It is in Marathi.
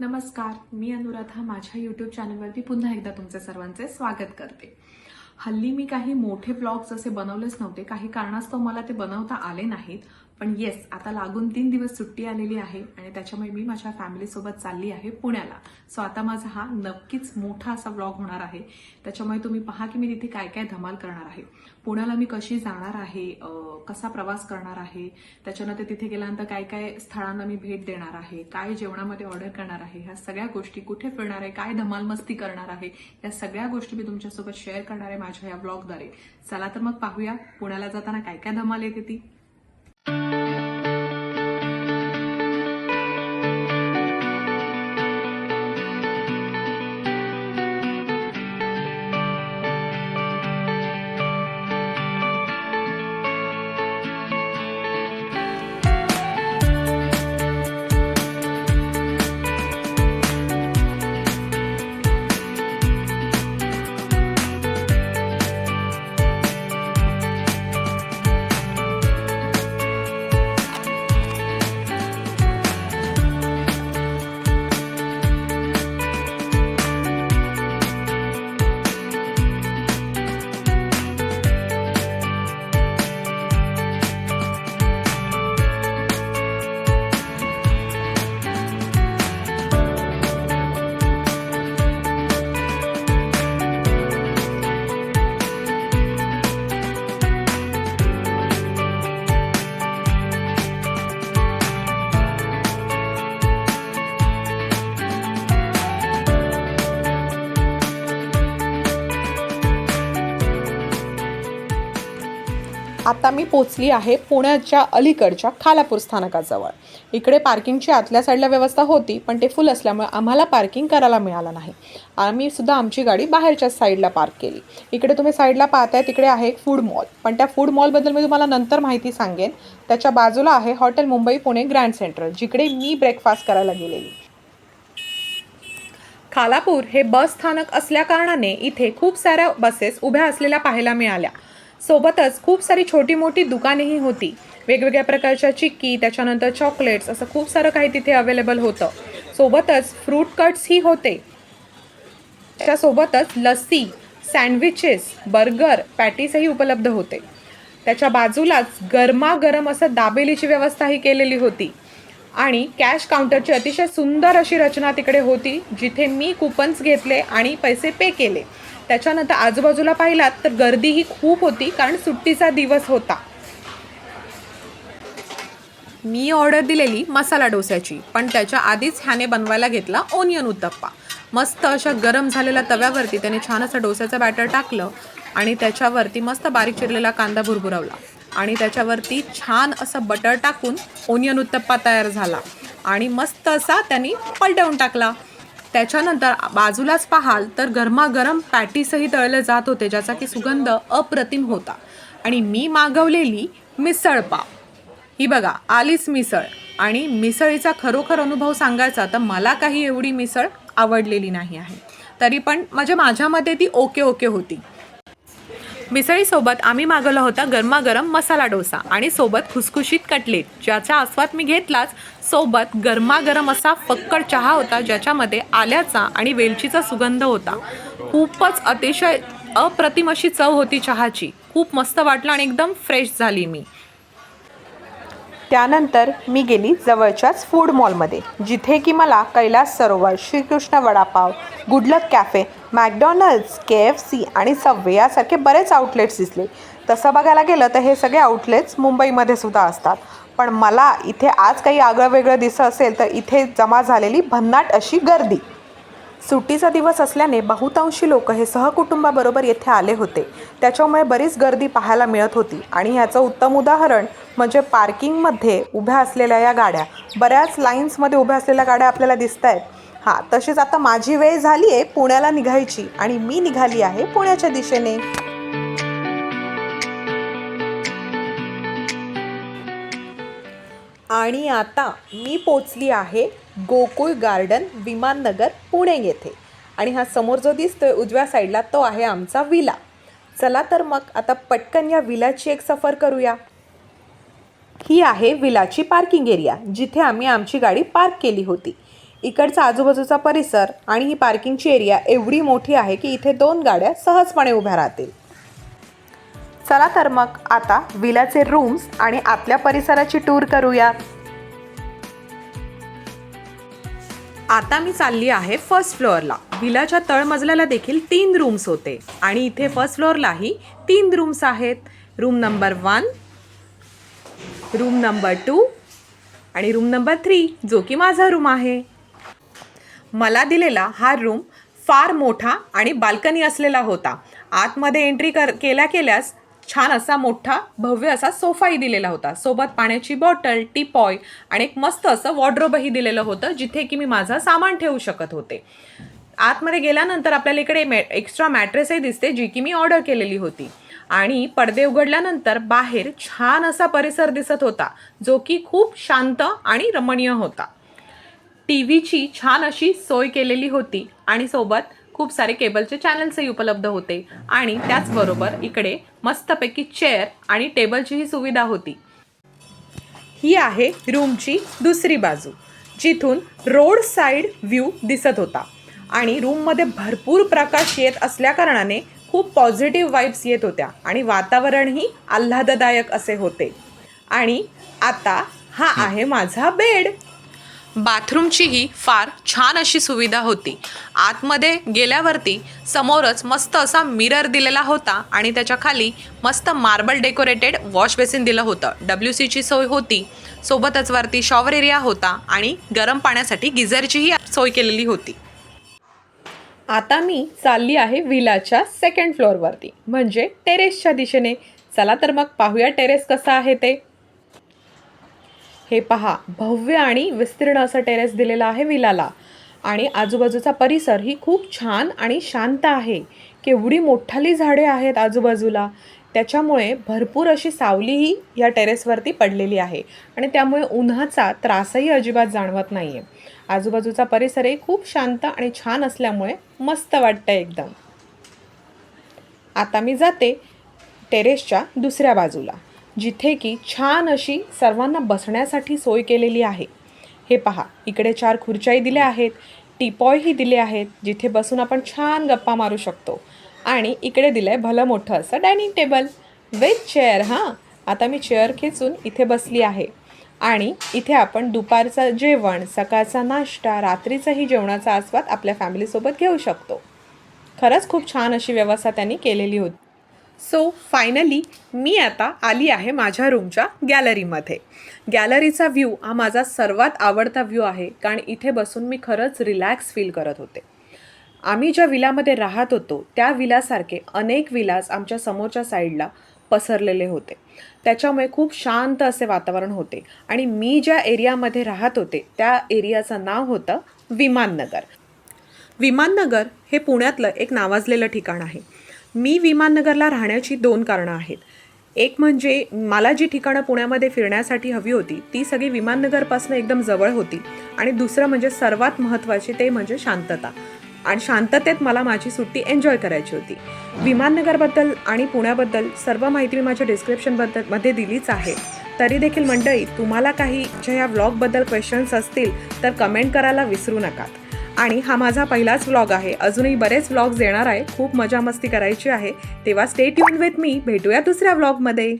नमस्कार मी अनुराधा. माझ्या यूट्यूब चॅनलवरती पुन्हा एकदा तुमचे सर्वांचे स्वागत करते. हल्ली मी काही मोठे ब्लॉग्स असे बनवलेच नव्हते. काही कारणास्तव मला ते बनवता आले नाहीत. पण येस आता लागून तीन दिवस सुट्टी आलेली आहे आणि त्याच्यामुळे मी माझ्या फॅमिलीसोबत चालली आहे पुण्याला. सो आता माझा हा नक्कीच मोठा असा ब्लॉग होणार आहे. त्याच्यामुळे तुम्ही पहा की मी तिथे काय काय धमाल करणार आहे. पुण्याला मी कशी जाणार आहे? कसा प्रवास करणार आहे? त्याच्यानंतर तिथे गेल्यानंतर काय काय स्थळांना मी भेट देणार आहे? काय जेवणामध्ये ऑर्डर करणार आहे? ह्या सगळ्या गोष्टी कुठे फिरणार आहे? काय धमाल मस्ती करणार आहे? या सगळ्या गोष्टी मी तुमच्यासोबत शेअर करणार आहे माझ्या या ब्लॉगद्वारे चला तर मग पाहूया पुण्याला जाताना काय काय धमाल येते ती. Música आता मी पोचली आहे पुण्याच्या अलीकडच्या खालापूर स्थानकाजवळ. इकडे पार्किंगची आतल्या साईडला व्यवस्था होती पण ते फुल असल्यामुळे आम्हाला पार्किंग करायला मिळालं नाही. आम्ही सुद्धा आमची गाडी बाहेरच्या साईडला पार्क केली. इकडे तुम्ही साईडला पाहताय तिकडे आहे एक फूड मॉल. पण त्या फूड मॉलबद्दल मी तुम्हाला नंतर माहिती सांगेन. त्याच्या बाजूला आहे hotel Mumbai Pune grand central जिकडे मी ब्रेकफास्ट करायला गेलेली. खालापूर हे बस स्थानक असल्याकारणाने इथे खूप साऱ्या बसेस उभ्या असलेल्या पाहायला मिळाल्या. सोबतच खूप सारी छोटी मोठी दुकानेही होती. वेगवेगळ्या प्रकारच्या चिक्की त्याच्यानंतर चॉकलेट्स असं खूप सारं काही तिथे अवेलेबल होतं. सोबतच फ्रूट कट्सही होते. त्याच्यासोबतच लस्सी सँडविचेस बर्गर पॅटीसही उपलब्ध होते. त्याच्या बाजूलाच गरमागरम असं दाबेलीची व्यवस्थाही केलेली होती. आणि कॅश काउंटरची अतिशय सुंदर अशी रचना तिकडे होती जिथे मी कुपन्स घेतले आणि पैसे पे केले. त्याच्यानंतर आजूबाजूला पाहिलात तर गर्दी ही खूप होती कारण सुट्टीचा दिवस होता. मी ऑर्डर दिलेली मसाला डोस्याची पण त्याच्या आधीच ह्याने बनवायला घेतला ओनियन उत्तप्पा. मस्त अशा गरम झालेल्या तव्यावरती त्याने छान असं डोस्याचं बॅटर टाकलं आणि त्याच्यावरती मस्त बारीक चिरलेला कांदा भुरभुरवला. आणि त्याच्यावरती छान असं बटर टाकून ओनियन उत्तप्पा तयार झाला. आणि मस्त असा त्यांनी पलटवून टाकला. त्याच्यानंतर बाजूलाच पाहाल तर गरमागरम पॅटीसही तळले जात होते ज्याचा की सुगंध अप्रतिम होता. आणि मी मागवलेली मिसळपाव ही बघा आलीच मिसळ. आणि मिसळीचा खरोखर अनुभव सांगायचा तर मला काही एवढी मिसळ आवडलेली नाही आहे. तरी पण म्हणजे माझ्यामध्ये ती ओके ओके होती. मिसळीसोबत आम्ही मागवला होता गरमागरम मसाला डोसा आणि सोबत खुसखुशीत कटलेट ज्याचा आस्वाद मी घेतलाच. सोबत गरमागरम असा फक्कड चहा होता ज्याच्यामध्ये आल्याचा आणि वेलचीचा सुगंध होता. खूपच अतिशय अप्रतिम अशी चव होती चहाची. खूप मस्त वाटलं आणि एकदम फ्रेश झाली मी. त्यानंतर मी गेली जवळच्याच फूड मॉलमध्ये जिथे की मला Kailas Sarovar Shrikrishna vada pav good luck cafe McDonald's K F C आणि सबवे यासारखे बरेच आउटलेट्स दिसले. तसं बघायला गेलं तर हे सगळे आउटलेट्स मुंबईमध्ये सुद्धा असतात. पण मला इथे आज काही आगळं वेगळं दिसत असेल तर इथे जमा झालेली भन्नाट अशी गर्दी. सुट्टीचा दिवस असल्याने बहुतांशी लोक हे सहकुटुंबाबरोबर येथे आले होते. त्याच्यामुळे बरीच गर्दी पाहायला मिळत होती आणि ह्याचं उत्तम उदाहरण म्हणजे पार्किंगमध्ये उभ्या असलेल्या या गाड्या. बऱ्याच लाईन्समध्ये उभ्या असलेल्या गाड्या आपल्याला दिसत आहेत हां तशीच आता माझी वेळ झाली आहे पुण्याला निघायची आणि मी निघाली आहे पुण्याच्या दिशेने. आणि आता मी पोचली आहे गोकुळ गार्डन विमाननगर पुणे येथे. आणि हा समोर जो दिसतोय उजव्या साईडला तो आहे आमचा विला. चला तर मग आता पटकन या विलाची एक सफर करूया. ही आहे विलाची पार्किंग एरिया जिथे आम्ही आमची गाडी पार्क केली होती. इकडचा आजूबाजूचा परिसर आणि ही पार्किंगची एरिया एवढी मोठी आहे की इथे दोन गाड्या सहजपणे उभ्या राहतील. चला तर मग आता विलाचे रूम्स आणि आतल्या परिसराची टूर करूया. आता मी चालली आहे फर्स्ट फ्लोअरला विलाच्या तळमजल्याला देखील तीन रूम्स होते. आणि इथे फर्स्ट फ्लोअरलाही तीन रूम्स आहेत. Room number one room number two आणि रूम नंबर थ्री जो की माझा रूम आहे. मला दिलेला हा रूम फार मोठा आणि बाल्कनी असलेला होता. आतमध्ये एंट्री कर केल्या केल्यास छान असा मोठा भव्य असा सोफाही दिलेला होता. सोबत पाण्याची बॉटल टीपॉय आणि एक मस्त असं वॉर्ड्रोबही दिलेलं होतं जिथे की मी माझं सामान ठेवू शकत होते. आतमध्ये गेल्यानंतर आपल्याला इकडे मॅ एक्स्ट्रा मॅट्रेसही दिसते जी की मी ऑर्डर केलेली होती. आणि पडदे उघडल्यानंतर बाहेर छान असा परिसर दिसत होता जो की खूप शांत आणि रमणीय होता. टी व्हीची छान अशी सोय केलेली होती आणि सोबत खूप सारे केबलचे चॅनल्सही उपलब्ध होते. आणि त्याचबरोबर इकडे मस्तपैकी चेअर आणि टेबलचीही सुविधा होती. ही आहे रूमची दुसरी बाजू जिथून रोड साईड व्ह्यू दिसत होता. आणि रूममध्ये भरपूर प्रकाश येत असल्याकारणाने खूप पॉझिटिव्ह वाईब्स येत होत्या आणि वातावरणही आल्हाददायक असे होते. आणि आता हा आहे माझा बेड. बाथरूमचीही फार छान अशी सुविधा होती. आतमध्ये गेल्यावरती समोरच मस्त असा मिरर दिलेला होता आणि त्याच्याखाली मस्त मार्बल डेकोरेटेड वॉश बेसिन दिलं होतं. डब्ल्यू सीची सोय होती. सोबतच वरती शॉवर एरिया होता आणि गरम पाण्यासाठी गिझरचीही सोय केलेली होती. आता मी चालली आहे विलाच्या सेकंड फ्लोअरवरती म्हणजे टेरेसच्या दिशेने. चला तर मग पाहूया टेरेस कसं आहे ते. हे पहा भव्य आणि विस्तीर्ण असं टेरेस दिलेलं आहे विलाला. आणि आजूबाजूचा परिसर ही खूप छान आणि शांत आहे. केवढी मोठाली झाडे आहेत आजूबाजूला. त्याच्यामुळे भरपूर अशी सावलीही या टेरेसवरती पडलेली आहे. आणि त्यामुळे उन्हाचा त्रासही अजिबात जाणवत नाही आहे आजूबाजूचा परिसरही खूप शांत आणि छान असल्यामुळे मस्त वाटतं एकदम. आता मी जाते टेरेसच्या दुसऱ्या बाजूला. जिथे की छान अशी सर्वांना बसण्यासाठी सोय केलेली आहे. हे पहा इकडे चार खुर्च्याही दिल्या आहेत टीपॉयही दिले आहेत जिथे बसून आपण छान गप्पा मारू शकतो. आणि इकडे दिलं आहे भलं मोठं असं डायनिंग टेबल विथ चेअर हां? आता मी चेअर खेचून इथे बसली आहे. आणि इथे आपण दुपारचं जेवण सकाळचा नाश्ता रात्रीचाही जेवणाचा आस्वाद आपल्या फॅमिलीसोबत घेऊ शकतो. खरंच खूप छान अशी व्यवस्था त्यांनी केलेली होती. सो फायनली मी आता आली आहे माझ्या रूमच्या गॅलरीमध्ये गॅलरीचा व्ह्यू हा माझा सर्वात आवडता व्ह्यू आहे कारण इथे बसून मी खरंच रिलॅक्स फील करत होते. आम्ही ज्या विलामध्ये राहत होतो त्या विलासारखे अनेक विलास आमच्या समोरच्या साईडला पसरलेले होते. त्याच्यामुळे खूप शांत असे वातावरण होते. आणि मी ज्या एरियामध्ये राहत होते त्या एरियाचं नाव होतं विमाननगर. विमाननगर हे पुण्यातलं एक नावाजलेलं ठिकाण आहे. मी विमाननगरला राहण्याची दोन कारणं आहेत. एक म्हणजे मला जी ठिकाणं पुण्यामध्ये फिरण्यासाठी हवी होती ती सगळी विमाननगरपासून एकदम जवळ होती. आणि दुसरं म्हणजे सर्वात महत्त्वाची ते म्हणजे शांतता. आणि शांततेत मला माझी सुट्टी एन्जॉय करायची होती. विमाननगरबद्दल आणि पुण्याबद्दल सर्व माहिती मी माझ्या डिस्क्रिप्शनबद्दलमध्ये दिलीच आहे. तरी देखील मंडळी तुम्हाला काही ज्या ह्या व्लॉगबद्दल क्वेश्चन्स असतील तर कमेंट करायला विसरू नका. आणि हा माझा पहिलाच व्लॉग आहे. अजूनही बरेच व्लॉग्स येणार आहे. खूप मजा मस्ती करायची आहे. तेव्हा स्टे ट्यून विथ मी भेटूया दुसऱ्या व्लॉगमध्ये